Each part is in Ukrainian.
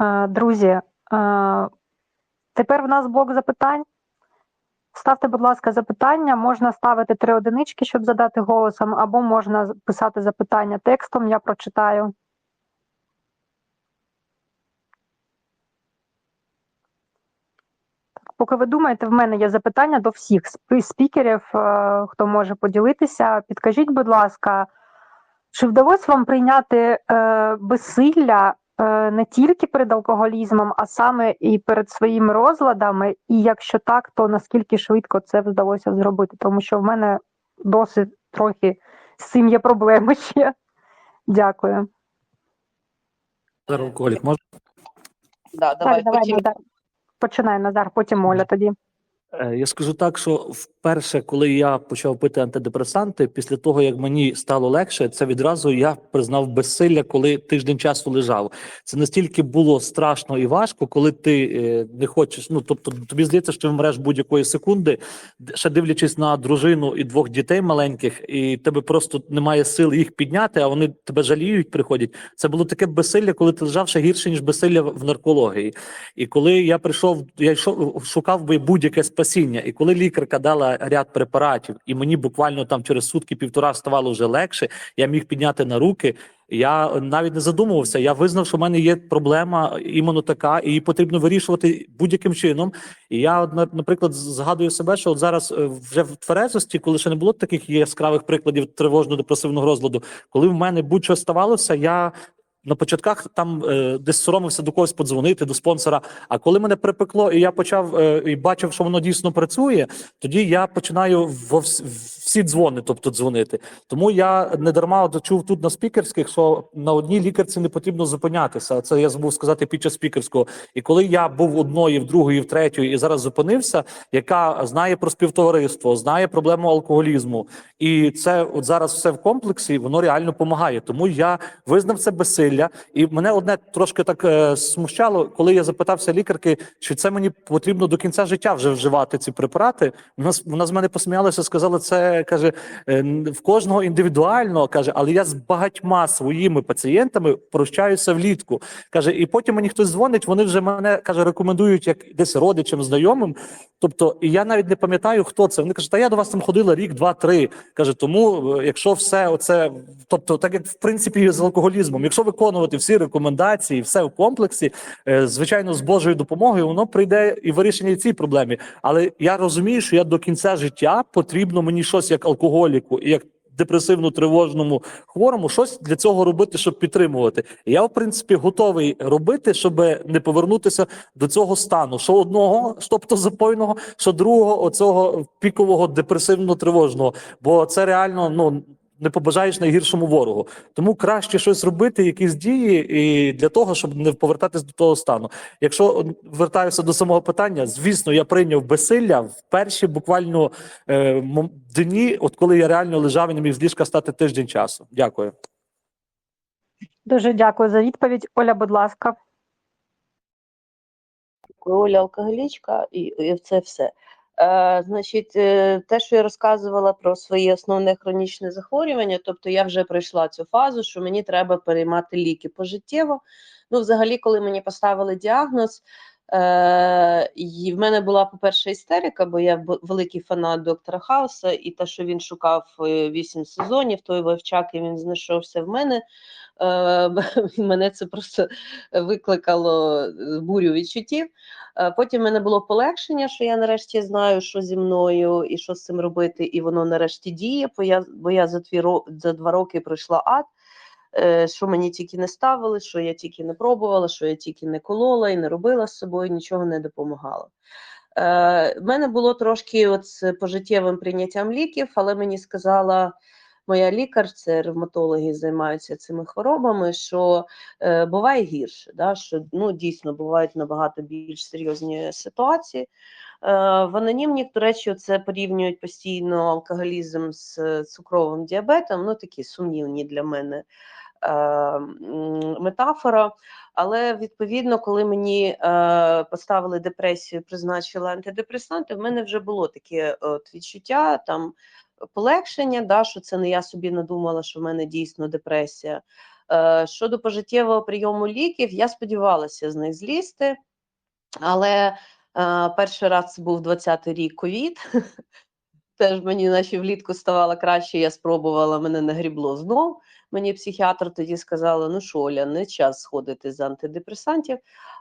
Е, Друзі, е, тепер в нас блок запитань. Ставте, будь ласка, запитання. Можна ставити три одинички, щоб задати голосом, або можна писати запитання текстом, я прочитаю. Поки ви думаєте, в мене є запитання до всіх спікерів, е, хто може поділитися. Підкажіть, будь ласка, чи вдалося вам прийняти безсилля не тільки перед алкоголізмом, а саме і перед своїми розладами? І якщо так, то наскільки швидко це вдалося зробити? Тому що в мене досить трохи з цим є проблеми ще. Дякую. Зараз алкоголік може? Да, давай, так, давай, потім Назар. Починай, Назар, потім Оля тоді. Е, Я скажу так, що вперше, коли я почав пити антидепресанти, після того як мені стало легше, це відразу я признав безсилля, коли тиждень часу лежав. Це настільки було страшно і важко, коли ти е, не хочеш. Ну тобто, тобі здається, що вмреш будь-якої секунди, ще дивлячись на дружину і двох дітей маленьких, і тебе просто немає сил їх підняти, а вони тебе жаліють, приходять. Це було таке безсилля, коли ти лежав ще гірше ніж безсилля в наркології. І коли я прийшов, я йшов, шукав би будь-яке спасіння. І коли лікарка дала ряд препаратів, і мені буквально там через сутки півтора ставало вже легше, я міг підняти на руки. Я навіть не задумувався. Я визнав, що в мене є проблема іменно така, і її потрібно вирішувати будь-яким чином. І я, наприклад, згадую себе, що от зараз е, вже в тверезості, коли ще не було таких яскравих прикладів тривожно-депресивного розладу, коли в мене будь-що ставалося, я на початках там е, десь соромився до когось подзвонити, до спонсора. А коли мене припекло, і я почав е, і бачив, що воно дійсно працює, тоді я починаю в, вс- всі дзвони, тобто дзвонити. Тому я не дарма от чув тут на спікерських, що на одній лікарці не потрібно зупинятися. Це я забув сказати під час спікерського. І коли я був одної, в другої, в третьої, і зараз зупинився, яка знає про співтовариство, знає проблему алкоголізму, і це от зараз все в комплексі, воно реально допомагає. Тому я визнав це безсилля, і мене одне трошки так е, смущало, коли я запитався лікарки, чи це мені потрібно до кінця життя вже вживати ці препарати. Вона вона з мене посміялася, сказала, це каже е, в кожного індивідуально каже, але я з багатьма своїми пацієнтами прощаюся влітку. каже, і потім мені хтось дзвонить, вони вже мене каже, рекомендують як десь родичам, знайомим. Тобто, і я навіть не пам'ятаю, хто це. Вони кажуть, та я до вас там ходила рік, два, три. Каже, тому е, якщо все оце, тобто, так як в принципі з алкоголізмом, якщо виконувати всі рекомендації, все в комплексі, е, звичайно, з Божою допомогою, воно прийде і вирішення і цій проблемі. Але я розумію, що я до кінця життя потрібно мені щось як алкоголіку і як депресивно-тривожному хворому, щось для цього робити, щоб підтримувати. Я, в принципі, готовий робити, щоб не повернутися до цього стану. Що одного, тобто запойного, що другого, оцього пікового депресивно-тривожного. Бо це реально ну. Не побажаєш найгіршому ворогу, тому краще щось робити, якісь дії, і для того, щоб не повертатись до того стану. Якщо вертаюся до самого питання, звісно, я прийняв безсилля в перші буквально е, дні, от коли я реально лежав і не міг з ліжка стати тиждень часу. Дякую. Дуже дякую за відповідь. Оля, будь ласка. Оля алкоголічка, і, і це все. Е, значить, е, те, що я розказувала про своє основне хронічне захворювання, тобто я вже пройшла цю фазу, що мені треба переймати ліки пожиттєво. Ну, взагалі, коли мені поставили діагноз, е, і в мене була, по-перше, істерика, бо я великий фанат доктора Хауса, і те, що він шукав е, вісім сезонів, той вовчак, і він знайшовся в мене. Е, мене це просто викликало бурю відчуттів. Потім в мене було полегшення, що я нарешті знаю, що зі мною і що з цим робити, і воно нарешті діє, бо я, бо я за, ро- за два роки пройшла ад, що мені тільки не ставили, що я тільки не пробувала, що я тільки не колола і не робила з собою, нічого не допомагало. Е, в мене було трошки от з пожиттєвим прийняттям ліків, але мені сказала моя лікар, це ревматологи займаються цими хворобами, що е, буває гірше, да, що ну, дійсно бувають набагато більш серйозні ситуації. Е, в анонімніх, до речі, це порівнюють постійно алкоголізм з цукровим діабетом, ну такі сумнівні для мене е, метафора. Але відповідно, коли мені е, поставили депресію, призначили антидепресанти, в мене вже було таке от, відчуття там полегшення, да, що це не я собі надумала, що в мене дійсно депресія. Е, Щодо пожиттєвого прийому ліків, я сподівалася з них злізти, але е, перший раз це був 20-й рік ковід. Теж мені наче влітку ставало краще, я спробувала, мене нагрібло знов. Мені психіатр тоді сказала: ну що, Оля, не час сходити з антидепресантів.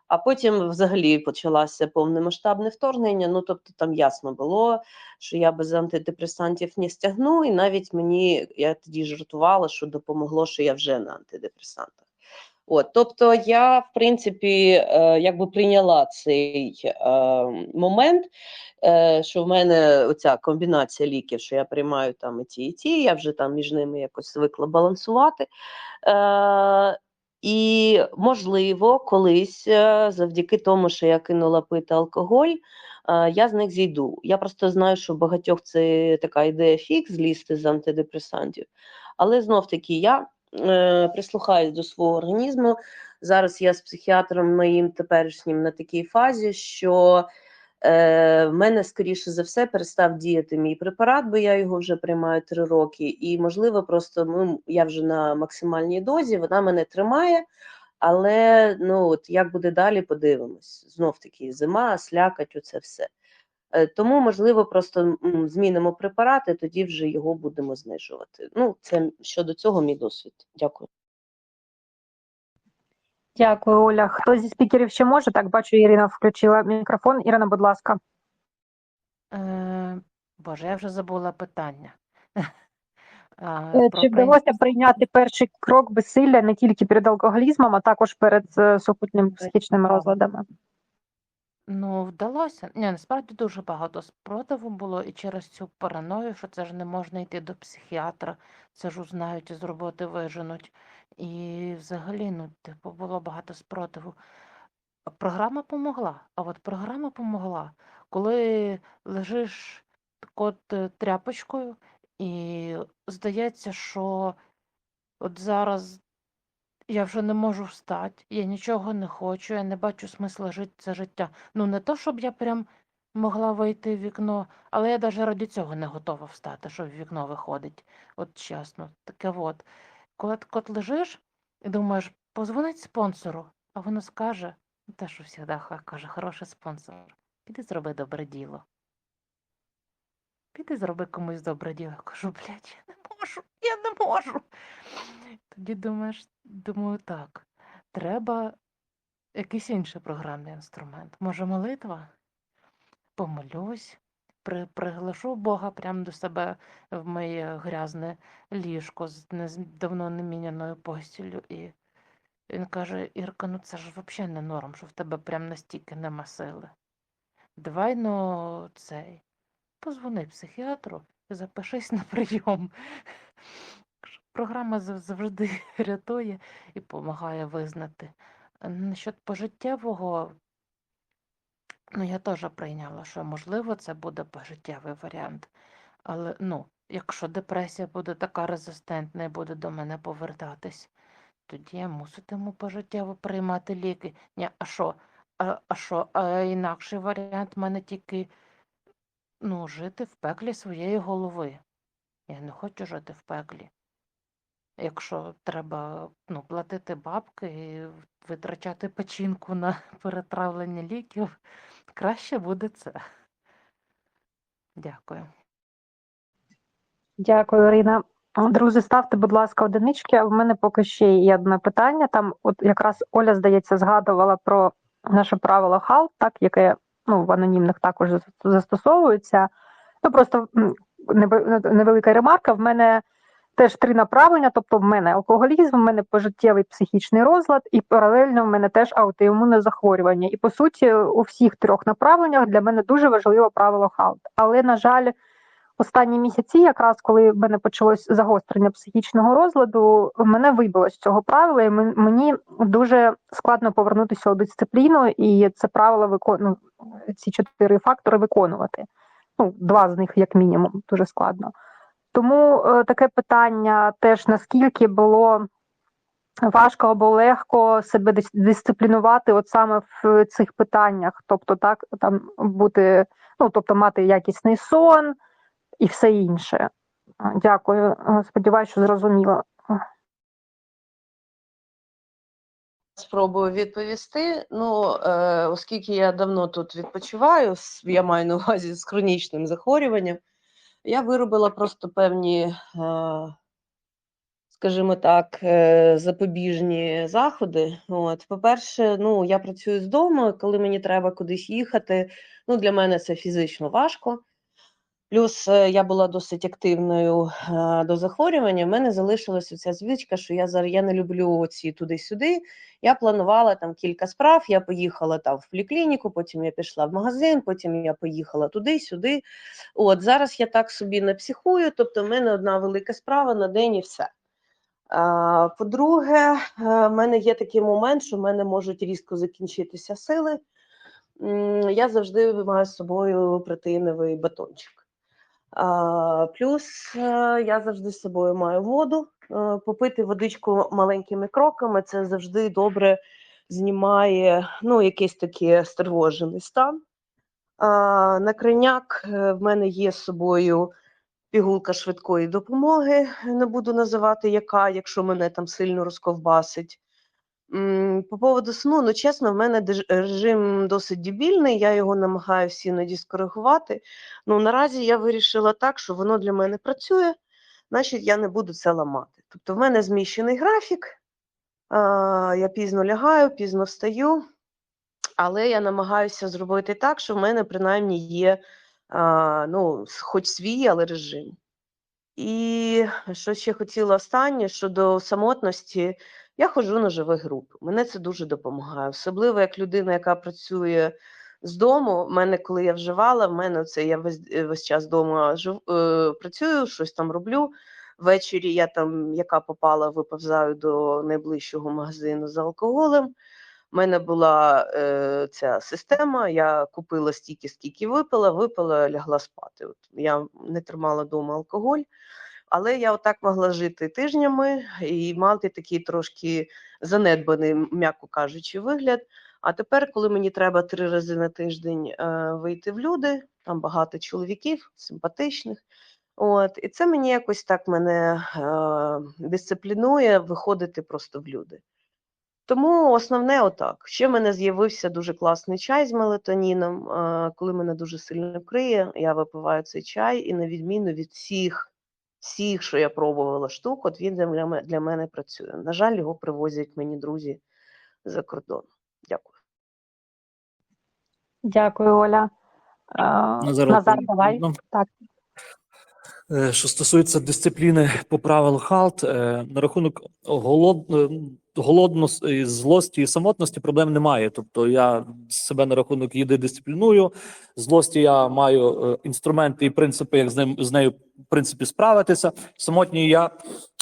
А потім взагалі почалося повномасштабне вторгнення. Ну тобто там ясно було, що я без антидепресантів не стягну, і навіть мені я тоді жартувала, що допомогло, що я вже на антидепресантах. От, тобто, я в принципі е, якби прийняла цей е, момент, е, що в мене оця комбінація ліків, що я приймаю там і ті, і ті, я вже там між ними якось звикла балансувати. Е, і, можливо, колись, е, завдяки тому, що я кинула пити алкоголь, е, я з них зійду. Я просто знаю, що багатьох це така ідея фікс злізти з антидепресантів. Але знов таки я прислухаюсь до свого організму. Зараз я з психіатром моїм теперішнім на такій фазі, що е, в мене, скоріше за все, перестав діяти мій препарат, бо я його вже приймаю три роки. І, можливо, просто ну, я вже на максимальній дозі, вона мене тримає. Але ну от як буде далі, подивимось. Знов таки зима, слякать, оце все. Е, Тому, можливо, просто змінимо препарати, тоді вже його будемо знижувати. Ну, це щодо цього мій досвід. Дякую. Дякую, Оля. Хто зі спікерів ще може? Так, бачу, Ірина включила мікрофон. Ірина, будь ласка. Е, Боже, я вже забула питання. Е, Чи вдалося прийняти перший крок безсилля не тільки перед алкоголізмом, а також перед е, супутніми психічними розладами? Ну, вдалося. Ні, насправді дуже багато спротиву було і через цю параною, що це ж не можна йти до психіатра, це ж узнають і з роботи виженуть. І взагалі, ну, типу, було багато спротиву. Програма помогла. А от програма помогла, коли лежиш от е, тряпочкою, і здається, що от зараз я вже не можу встати, я нічого не хочу, я не бачу смисла жити це життя. Ну, не то, щоб я прям могла вийти в вікно, але я навіть раді цього не готова встати, що в вікно виходить. От чесно, таке от. Коли так от лежиш і думаєш, позвонить спонсору, а воно скаже, те, що завжди каже, хороший спонсор, піди зроби добре діло. Піди зроби комусь добре діло. Кажу, блядь, я не можу, я не можу. Тоді думаєш, думаю, так, треба якийсь інший програмний інструмент. Може, молитва? Помолюсь, при, приглашу Бога прямо до себе в моє грязне ліжко з не, давно не міняною постіллю. І він каже: Ірка, ну це ж взагалі не норм, що в тебе прям настільки нема сили. Давай ну цей. Позвони психіатру запишись на прийом. Програма завжди рятує і допомагає визнати. Насчет пожиттєвого, ну я теж прийняла, що можливо це буде пожиттєвий варіант. Але ну, якщо депресія буде така резистентна і буде до мене повертатись, тоді я муситиму пожиттєво приймати ліки. Ні, а що? А, а що? А інакший варіант в мене тільки ну, жити в пеклі своєї голови. Я не хочу жити в пеклі. Якщо треба ну, платити бабки і витрачати печінку на перетравлення ліків, краще буде це. Дякую. Дякую, Ірина. Друзі, ставте, будь ласка, одинички. А в мене поки ще є одне питання. Там, от якраз Оля, здається, згадувала про наше правило ХАЛ, так, яке ну, в анонімних також застосовуються. Ну, просто невелика ремарка. В мене теж три направлення, тобто в мене алкоголізм, в мене пожиттєвий психічний розлад, і паралельно в мене теж аутоімунне захворювання. І по суті, у всіх трьох направленнях для мене дуже важливо правило хаут. Але, на жаль, останні місяці, якраз коли в мене почалось загострення психічного розладу, мене вибило з цього правила, і мен- мені дуже складно повернутися у дисципліну, і це правило викону ці чотири фактори виконувати. Ну, два з них, як мінімум, дуже складно. Тому е, таке питання теж наскільки було важко або легко себе дис- дисциплінувати, от саме в цих питаннях, тобто так там бути, ну тобто мати якісний сон і все інше. Дякую. Сподіваюся, що зрозуміло. спробую відповісти. Ну, е, оскільки я давно тут відпочиваю, я маю на увазі з хронічним захворюванням, я виробила просто певні, е, скажімо так, е, запобіжні заходи. От, по-перше, ну, я працюю з дому, коли мені треба кудись їхати. Ну, для мене це фізично важко. Плюс е, я була досить активною е, до захворювання. В мене залишилася ця звичка, що я зараз я не люблю ці туди-сюди. Я планувала там кілька справ. Я поїхала там в поліклініку, потім я пішла в магазин, потім я поїхала туди-сюди. От зараз я так собі не психую, тобто в мене одна велика справа на день і все. По-друге, е, в мене є такий момент, що в мене можуть різко закінчитися сили. Я завжди маю з собою протеїновий батончик. Плюс я завжди з собою маю воду. Попити водичку маленькими кроками це завжди добре знімає ну, якийсь такий стривожений стан. А, На крайняк е, в мене є з собою пігулка швидкої допомоги, не буду називати яка, якщо мене там сильно розковбасить. По поводу сну, ну чесно, в мене режим досить дебільний, я його намагаюся іноді скоригувати. Ну, наразі я вирішила так, що воно для мене працює, значить я не буду це ламати. Тобто в мене зміщений графік, я пізно лягаю, пізно встаю, але я намагаюся зробити так, що в мене принаймні є ну, хоч свій, але режим. І що ще хотіла останнє щодо самотності, я ходжу на живі групи. Мене це дуже допомагає. Особливо як людина, яка працює з дому. В мене, коли я вживала, в мене це я весь, е, весь час вдома жив, е, працюю, щось там роблю. Ввечері я там, яка попала, виповзаю до найближчого магазину за алкоголем. У мене була е, ця система, я купила стільки, скільки випила, випила, лягла спати. От я не тримала вдома алкоголь, але я отак могла жити тижнями і мати такий трошки занедбаний, м'яко кажучи, вигляд. А тепер, коли мені треба три рази на тиждень е, вийти в люди, там багато чоловіків, симпатичних. От, і це мені якось так мене е, дисциплінує виходити просто в люди. Тому основне отак. Ще в мене з'явився дуже класний чай з мелатоніном. Е, Коли мене дуже сильно криє, я випиваю цей чай, і на відміну від всіх, всіх, що я пробувала штук, от він для мене, для мене працює. На жаль, його привозять мені друзі за кордон. Дякую. Дякую, Оля. Е, Назар, Назар, давай. ну, Так. Е, Що стосується дисципліни по правил ХАЛТ, е, на рахунок голод, е, голодно злості і самотності проблем немає. Тобто я себе на рахунок їди дисципліную. Злості я маю е, інструменти і принципи, як з ним з нею в принципі справитися. Самотній я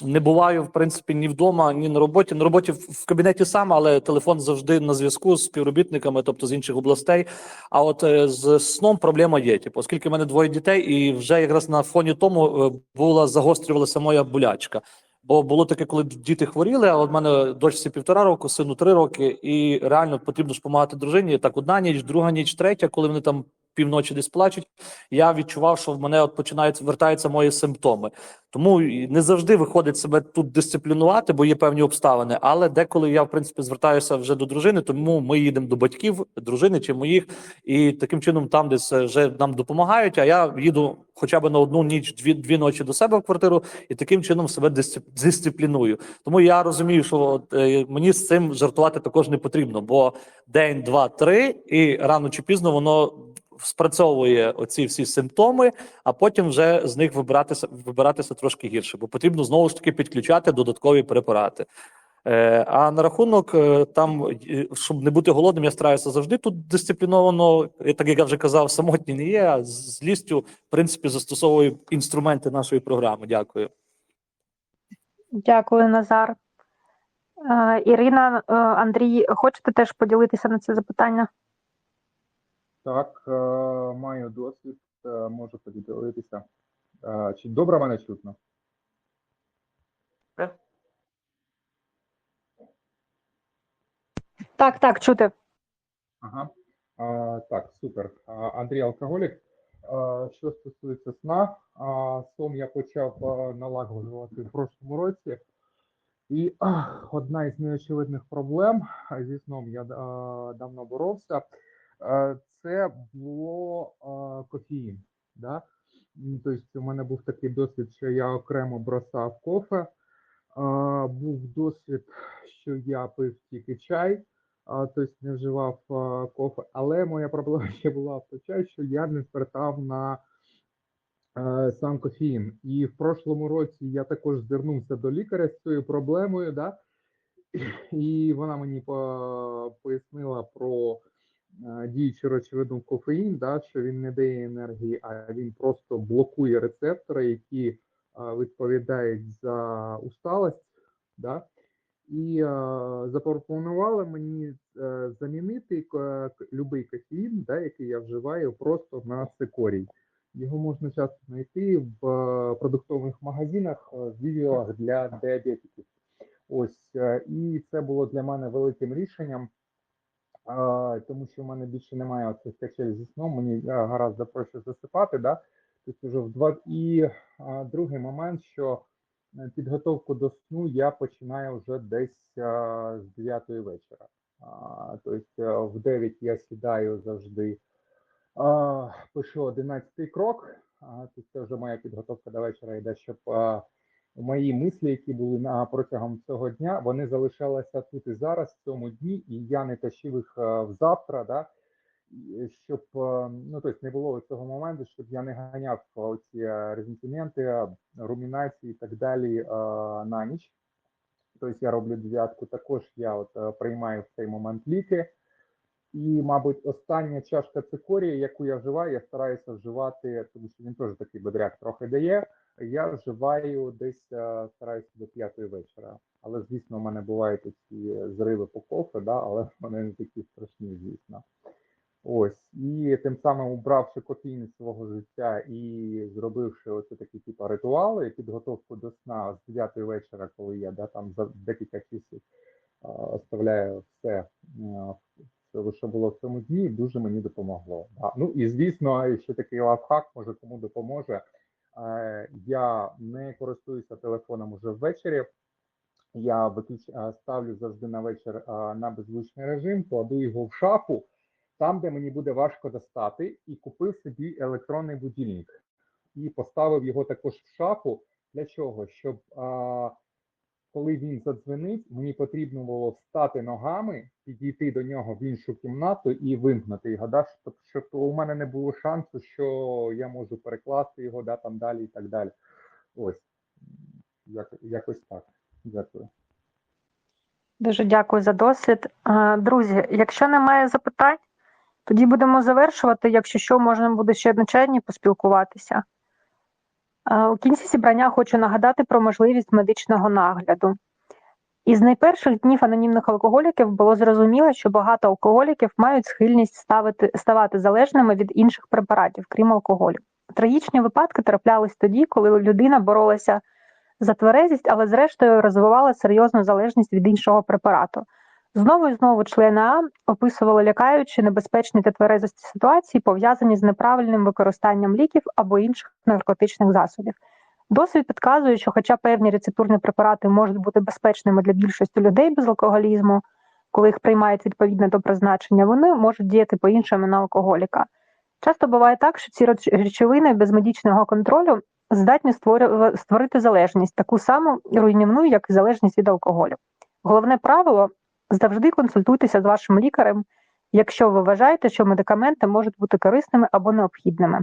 не буваю в принципі ні вдома, ні на роботі. На роботі в кабінеті сам, але телефон завжди на зв'язку з співробітниками, тобто з інших областей. А от е, з сном проблема є. Типу, оскільки в мене двоє дітей, і вже якраз на фоні тому е, була загострювалася моя болячка. Бо було таке, коли діти хворіли, а от мене дочці півтора року, сину три роки, і реально потрібно допомагати дружині. Так, одна ніч, друга ніч, третя, коли вони там півночі десь плачуть, я відчував, що в мене от починають вертаються мої симптоми. Тому не завжди виходить себе тут дисциплінувати, бо є певні обставини. Але деколи я в принципі звертаюся вже до дружини, тому ми їдемо до батьків, дружини чи моїх, і таким чином там десь вже нам допомагають. А я їду хоча б на одну ніч, дві дві ночі до себе в квартиру, і таким чином себе дисцип- дисципліную. Тому я розумію, що е, мені з цим жартувати також не потрібно, бо день, два, три, і рано чи пізно воно спрацьовує оці всі симптоми, а потім вже з них вибиратися вибиратися трошки гірше, бо потрібно знову ж таки підключати додаткові препарати. Е, а на рахунок е, там, е, щоб не бути голодним, я стараюся завжди тут дисципліновано. Так як я вже казав, самотній не є, а з злістю, в принципі, застосовую інструменти нашої програми. Дякую. Дякую, Назар. Ірина, Андрій, хочете теж поділитися на це запитання? Так, е, маю досвід, е, можу поділитися. Е, Чи добре мене чутно? Так, так, чути. Ага. А, так, супер. Андрій алкоголік. А, що стосується сна, а, сон я почав налагоджувати в прошлому році. І а, одна із неочевидних проблем зі сном я а, давно боровся. А, Це було а, кофеїн. Да? Тобто, у мене був такий досвід, що я окремо бросав кофе. Був досвід, що я пив тільки чай, тобто не вживав кофе. Але моя проблема ще була в той час, що я не звертав на е, сам кофеїн. І в прошлому році я також звернувся до лікаря з цією проблемою, да? і вона мені пояснила про е, діючу речовину кофеїн, да? що він не дає енергії, а він просто блокує рецептори, які е, відповідають за усталость. Да? І е, запропонували мені замінити любий кофеїн, да, який я вживаю, просто на цикорій. Його можна часто знайти в продуктових магазинах, в відділах для діабетиків. Ось і це було для мене великим рішенням, тому що в мене більше немає оцих качель зі сном, мені е, гораздо проще засипати. Да? Тобто вже в два і е, другий момент, що е, підготовку до сну я починаю вже десь е, з 9 вечора. А, Тобто в 9 я сідаю завжди. А, пишу 11 крок. А, тобто це вже моя підготовка до вечора йде, щоб а, мої мислі, які були на протягом цього дня, вони залишалися тут і зараз, в цьому дні, і я не тащив їх в завтра, да, щоб ну, тобто не було цього моменту, щоб я не ганяв ці резентименти, румінації і так далі на ніч. Тобто я роблю дев'ятку, також я от е, приймаю в цей момент ліки. І, мабуть, остання чашка цикорії, яку я вживаю, я стараюся вживати, тому що він теж такий бодряк трохи дає. Я вживаю десь е, стараюся до п'ятої вечора. Але, звісно, у мене бувають ці зриви по кофе, да, але вони не такі страшні, звісно. Ось. І тим самим убравши кофеїн свого життя і зробивши оце такі типу ритуали, підготовку до сна з 9 вечора, коли я да, там за декілька часів оставляю все, все, що було в цьому дні, дуже мені допомогло. Да. Ну і звісно, ще такий лайфхак, може кому допоможе. Е, Я не користуюся телефоном уже ввечері. Я виключ... ставлю завжди на вечір на беззвучний режим, кладу його в шафу, там, де мені буде важко достати, і купив собі електронний будильник. І поставив його також в шафу. Для чого? Щоб коли він задзвенить, мені потрібно було встати ногами, підійти до нього в іншу кімнату і вимкнути його, да, щоб, щоб у мене не було шансу, що я можу перекласти його да, там далі і так далі. Ось як, якось так. Дякую. Дуже дякую за досвід. Друзі, якщо немає запитань, тоді будемо завершувати. Якщо що, можна буде ще чайні поспілкуватися. У кінці зібрання хочу нагадати про можливість медичного нагляду. Із найперших днів анонімних алкоголіків було зрозуміло, що багато алкоголіків мають схильність ставити, ставати залежними від інших препаратів, крім алкоголю. Трагічні випадки траплялись тоді, коли людина боролася за тверезість, але зрештою розвивала серйозну залежність від іншого препарату. Знову і знову члени А описували лякаючі небезпечні та тверезості ситуації, пов'язані з неправильним використанням ліків або інших наркотичних засобів. Досвід підказує, що, хоча певні рецептурні препарати можуть бути безпечними для більшості людей без алкоголізму, коли їх приймають відповідно до призначення, вони можуть діяти по-іншому на алкоголіка. Часто буває так, що ці речовини без медичного контролю здатні створити залежність, таку саму руйнівну, як і залежність від алкоголю. Головне правило завжди консультуйтеся з вашим лікарем, якщо ви вважаєте, що медикаменти можуть бути корисними або необхідними.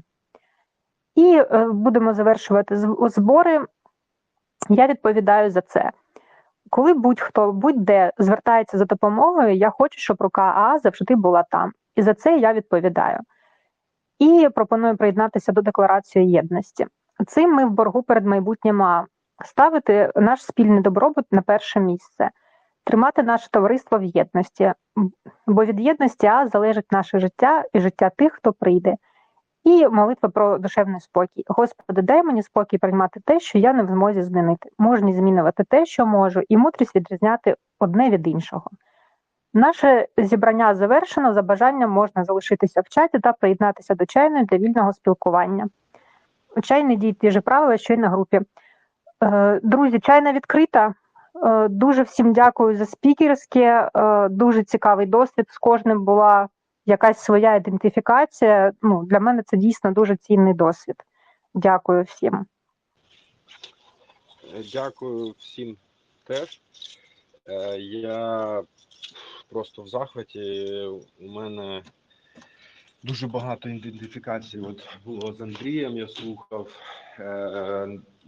І е, будемо завершувати збори. Я відповідаю за це. Коли будь-хто, будь-де звертається за допомогою, я хочу, щоб рука А завжди була там. І за це я відповідаю. І пропоную приєднатися до декларації єдності. Цим ми в боргу перед майбутнім А. ставити наш спільний добробут на перше місце, тримати наше товариство в єдності, бо від єдності А залежить наше життя і життя тих, хто прийде. І молитва про душевний спокій. Господи, дай мені спокій приймати те, що я не в змозі змінити. Мужність змінювати те, що можу, і мудрість відрізняти одне від іншого. Наше зібрання завершено. За бажанням можна залишитися в чаті та приєднатися до чайної для вільного спілкування. Чайні діють ті ж правила, що й на групі. Е, Друзі, чайна відкрита. Е, Дуже всім дякую за спікерське. Дуже цікавий досвід. З кожним була якась своя ідентифікація. Ну, для мене це дійсно дуже цінний досвід. Дякую всім. Е, Дякую всім теж. Е, Я просто в захваті. У мене дуже багато ідентифікацій. От було з Андрієм, я слухав.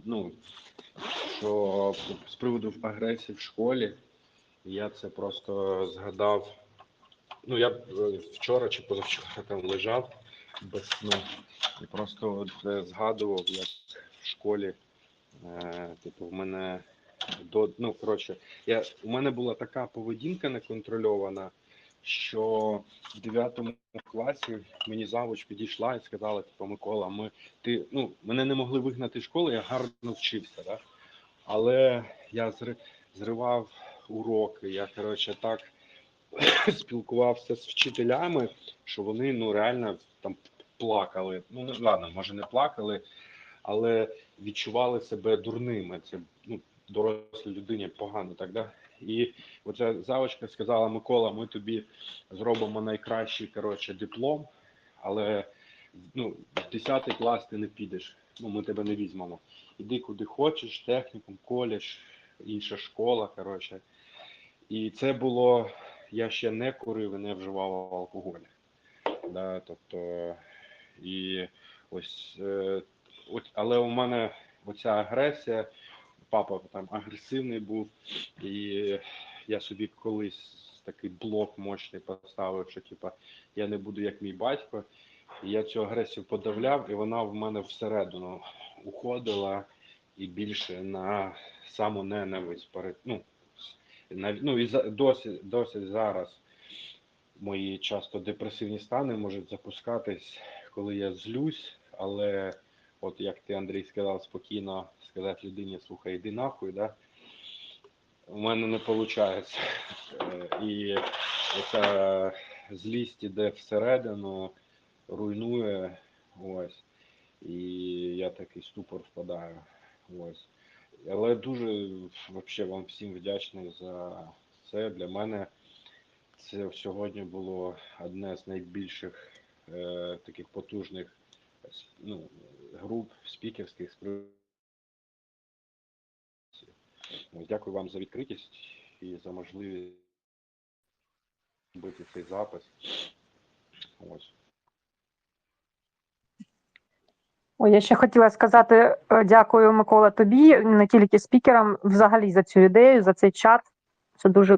Ну, що з приводу агресії в школі, я це просто згадав. Ну, я е, вчора чи позавчора там лежав без сну і просто от, е, згадував, як в школі Е, Типу, в мене до ну коротше, я у мене була така поведінка неконтрольована, що в 9 класі мені завуч підійшла і сказала: типу, Микола, ми ти ну мене не могли вигнати з школи, я гарно вчився, да? але я зривав уроки. Я коротше так спілкувався з вчителями, що вони ну реально там плакали. Ну ладно, може не плакали, але відчували себе дурними. Це ну, дорослій людині погано так, да? І оця завочка сказала: Микола, ми тобі зробимо найкращий коротше, диплом, але ну, в 10 клас ти не підеш. Ну, ми тебе не візьмемо. Іди куди хочеш, технікум, коледж, інша школа. Коротше. І це було. Я ще не курив і не вживав алкоголь. Да, тобто, і ось е, але у мене оця агресія, папа там агресивний був, і я собі колись такий блок мощний поставив, що типа я не буду як мій батько. І я цю агресію подавляв, і вона в мене всередину уходила і більше на самоненависть перед ну, ну і за- досі, досі зараз мої часто депресивні стани можуть запускатись, коли я злюсь, але от як ти, Андрій, сказав, спокійно сказати людині, слухай, іди нахуй, да? у мене не виходить. І ця злість іде всередину, руйнує, ось. І я такий ступор впадаю. Ось. Але дуже вообще вам всім вдячний за це. Для мене це сьогодні було одне з найбільших е, таких потужних ну, груп спікерських Дякую вам за відкритість і за можливість робити цей запис. Ось. Ой, я ще хотіла сказати е, дякую, Микола, тобі, не тільки спікерам, взагалі за цю ідею, за цей чат. Це дуже